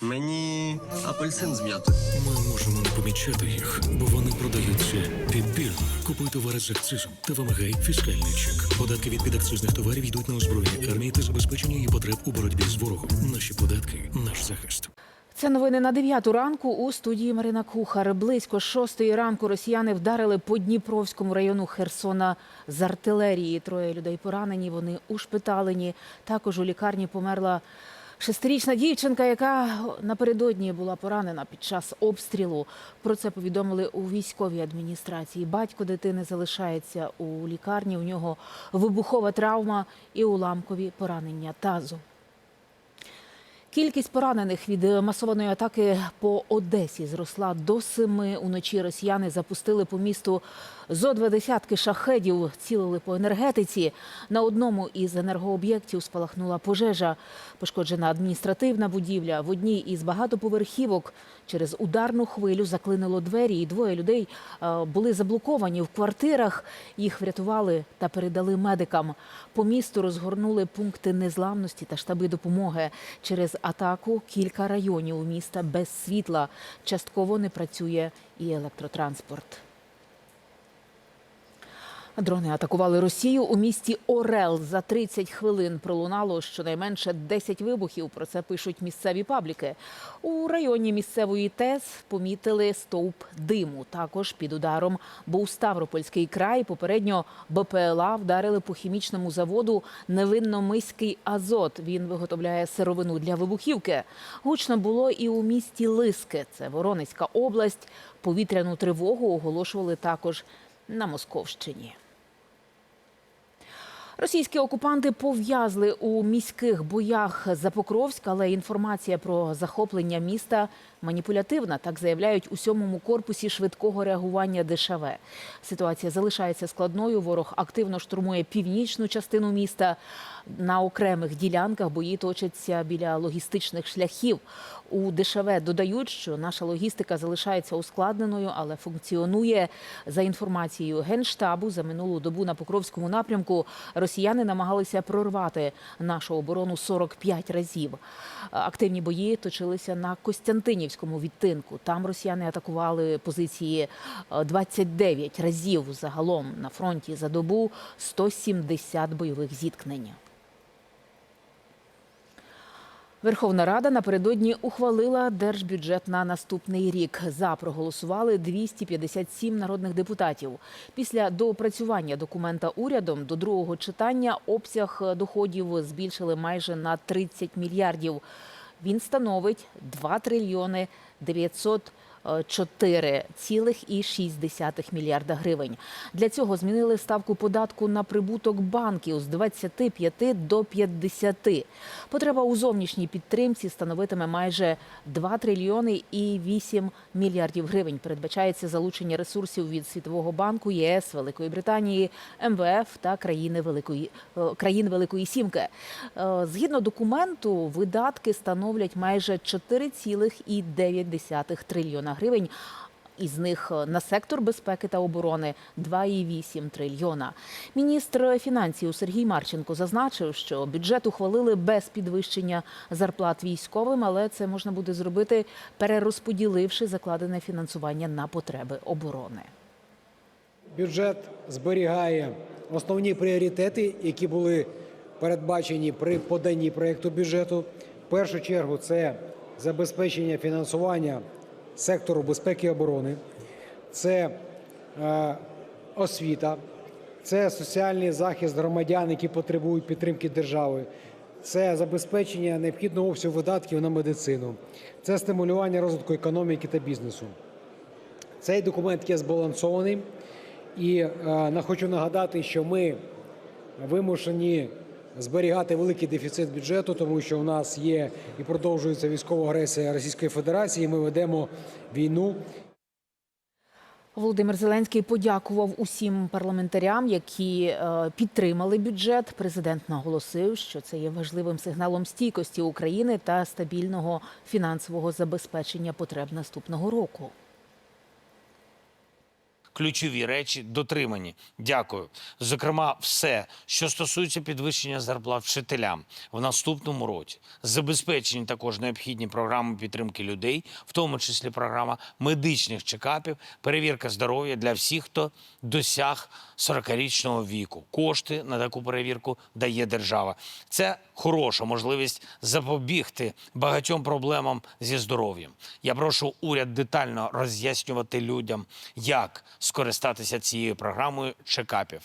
Мені апельсин з м'ятою. Ми можемо не помічати їх, бо вони продаються підбірно. Купуй товари з акцизом та вимагай фіскальний чек. Податки від підакцизних товарів йдуть на озброєння армії та забезпечення її потреб у боротьбі з ворогом. Наші податки наш захист. Це новини на 9 ранку у студії Марина Кухар. Близько 6 ранку росіяни вдарили по Дніпровському району Херсона з артилерії. Троє людей поранені. Вони ушпиталені. Також у лікарні померла шестирічна дівчинка, яка напередодні була поранена під час обстрілу. Про це повідомили у військовій адміністрації. Батько дитини залишається у лікарні. У нього вибухова травма і уламкові поранення тазу. Кількість поранених від масованої атаки по Одесі зросла до семи. Уночі росіяни запустили по місту зо два десятки шахедів, цілили по енергетиці. На одному із енергооб'єктів спалахнула пожежа. Пошкоджена адміністративна будівля. В одній із багатоповерхівок через ударну хвилю заклинило двері, і двоє людей е, були заблоковані в квартирах. Їх врятували та передали медикам. По місту розгорнули пункти незламності та штаби допомоги. Через атаку кілька районів міста без світла. Частково не працює і електротранспорт. Дрони атакували Росію у місті Орел. За 30 хвилин пролунало щонайменше 10 вибухів. Про це пишуть місцеві пабліки. У районі місцевої ТЕС помітили стовп диму. Також під ударом був Ставропольський край. Попередньо БПЛА вдарили по хімічному заводу Невинномиський Азот. Він виготовляє сировину для вибухівки. Гучно було і у місті Лиски. Це Воронезька область. Повітряну тривогу оголошували також на Московщині. Російські окупанти пов'язли у міських боях за Покровськ, але інформація про захоплення міста маніпулятивна. Так заявляють у сьомому корпусі швидкого реагування ДШВ. Ситуація залишається складною. Ворог активно штурмує північну частину міста. На окремих ділянках бої точаться біля логістичних шляхів. У ДШВ додають, що наша логістика залишається ускладненою, але функціонує. За інформацією генштабу за минулу добу на Покровському напрямку росіяни намагалися прорвати нашу оборону 45 разів. Активні бої точилися на Костянтинівському відтинку. Там росіяни атакували позиції е, 29 разів. Загалом на фронті за добу 170 бойових зіткнень. Верховна Рада напередодні ухвалила держбюджет на наступний рік. За проголосували 257 народних депутатів. Після доопрацювання документа урядом до другого читання обсяг доходів збільшили майже на 30 мільярдів. Він становить 2 трильйони 900 4,6 мільярда гривень. Для цього змінили ставку податку на прибуток банків з 25 до 50. Потреба у зовнішній підтримці становитиме майже 2 трильйони і 8 мільярдів гривень. Передбачається залучення ресурсів від Світового банку, ЄС, Великої Британії, МВФ та країни Великої е, країн Великої Сімки. Е, Згідно документу, видатки становлять майже 4,9 трильйона гривень. Із них на сектор безпеки та оборони 2,8 трильйона. Міністр фінансів Сергій Марченко зазначив, що бюджет ухвалили без підвищення зарплат військовим, але це можна буде зробити, перерозподіливши закладене фінансування на потреби оборони. Бюджет зберігає основні пріоритети, які були передбачені при поданні проєкту бюджету. В першу чергу це забезпечення фінансування сектору безпеки і оборони, це е, освіта, це соціальний захист громадян, які потребують підтримки держави, це забезпечення необхідного обсягу видатків на медицину, це стимулювання розвитку економіки та бізнесу. Цей документ є збалансований, і е, хочу нагадати, що ми вимушені зберігати великий дефіцит бюджету, тому що у нас є і продовжується військова агресія Російської Федерації. Ми ведемо війну Володимир Зеленський подякував усім парламентарям, які е, підтримали бюджет. Президент наголосив, що це є важливим сигналом стійкості України та стабільного фінансового забезпечення потреб наступного року. Ключові речі дотримані. Дякую. Зокрема, все, що стосується підвищення зарплат вчителям в наступному році, забезпечені також необхідні програми підтримки людей, в тому числі програма медичних чекапів, перевірка здоров'я для всіх, хто досяг 40-річного віку. Кошти на таку перевірку дає держава. Це хороша можливість запобігти багатьом проблемам зі здоров'ям. Я прошу уряд детально роз'яснювати людям, як скористатися цією програмою чекапів.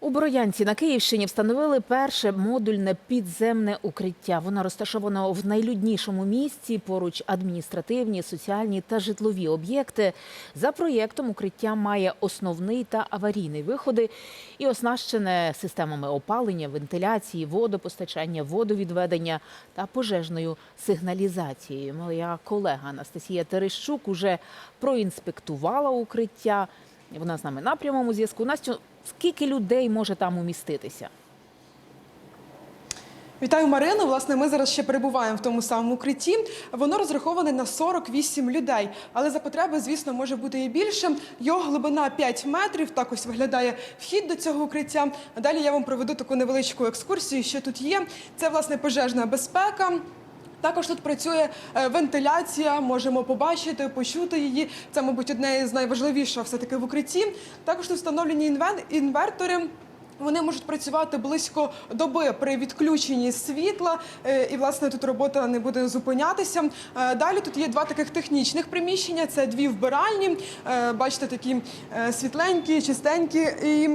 У Бородянці на Київщині встановили перше модульне підземне укриття. Воно розташовано в найлюднішому місці. Поруч адміністративні, соціальні та житлові об'єкти. За проєктом укриття має основний та аварійний виходи і оснащене системами опалення, вентиляції, водопостачання, водовідведення та пожежною сигналізацією. Моя колега Анастасія Терещук уже проінспектувала укриття. Вона з нами на прямому зв'язку. Настю, скільки людей може там уміститися? Вітаю, Марину. Власне, ми зараз ще перебуваємо в тому самому укритті. Воно розраховане на 48 людей, але за потреби, звісно, може бути і більше. Його глибина 5 метрів. Так ось виглядає вхід до цього укриття. Далі я вам проведу таку невеличку екскурсію, що тут є. Це власне пожежна безпека. Також тут працює е, вентиляція, можемо побачити, почути її. Це, мабуть, одне з найважливішого все-таки в укритті. Також тут встановлені інвертори. Вони можуть працювати близько доби при відключенні світла, е, і власне тут робота не буде зупинятися. Е, Далі тут є два таких технічних приміщення: це дві вбиральні. Бачите, такі світленькі, чистенькі. І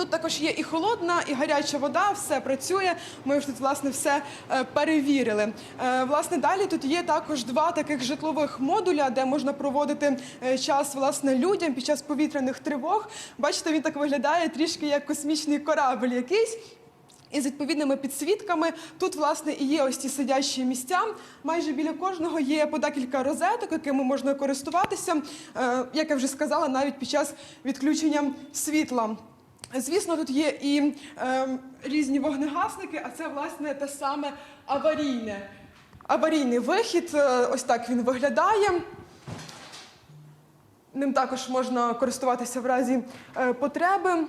Тут також є і холодна, і гаряча вода, все працює. Ми ж тут власне все е, перевірили. Е, Власне, далі тут є також два таких житлових модуля, де можна проводити е, час власне людям під час повітряних тривог. Бачите, він так виглядає трішки як космічний корабль якийсь. І з відповідними підсвітками тут, власне, і є ось ці сидячі місця. Майже біля кожного є по декілька розеток, якими можна користуватися, як я вже сказала, навіть під час відключення світла. Звісно, тут є і е, різні вогнегасники, а це власне те саме аварійне. Аварійний вихід, е, ось так він виглядає. Ним також можна користуватися в разі е, потреби.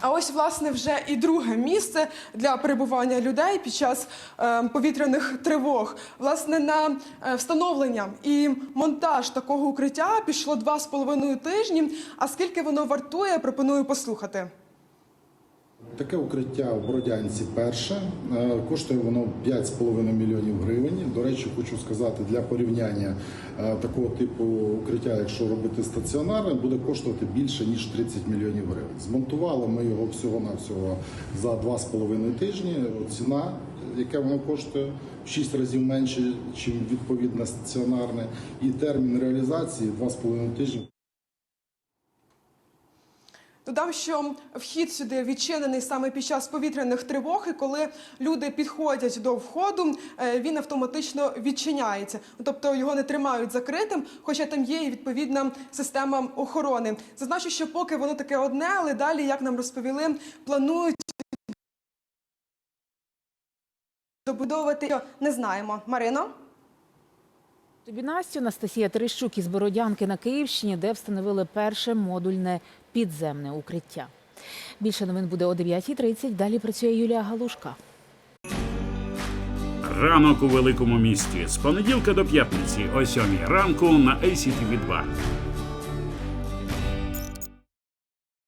А ось, власне, вже і друге місце для перебування людей під час е, повітряних тривог. Власне, на е, встановлення і монтаж такого укриття пішло два з половиною тижні. А скільки воно вартує, пропоную послухати. Таке укриття в Бродянці перше. Е, Коштує воно 5,5 мільйонів гривень. До речі, хочу сказати, для порівняння е, такого типу укриття, якщо робити стаціонарне, буде коштувати більше ніж 30 мільйонів гривень. Змонтували ми його всього навсього за 2,5 тижні. Ціна, яка воно коштує, в 6 разів менше, ніж відповідне стаціонарне, і термін реалізації 2,5 тижні. Додам, що вхід сюди відчинений саме під час повітряних тривог, і коли люди підходять до входу, е, він автоматично відчиняється. Тобто його не тримають закритим, хоча там є і відповідна система охорони. Зазначу, що поки воно таке одне, але далі, як нам розповіли, планують добудовувати. Не знаємо. Марино? Тобі Настю, Анастасія Терещук із Бородянки на Київщині, де встановили перше модульне підземне укриття. Більше новин буде о 9.30. Далі працює Юлія Галушка. Ранок у великому місті з понеділка до п'ятниці о 7 ранку на ACTV 2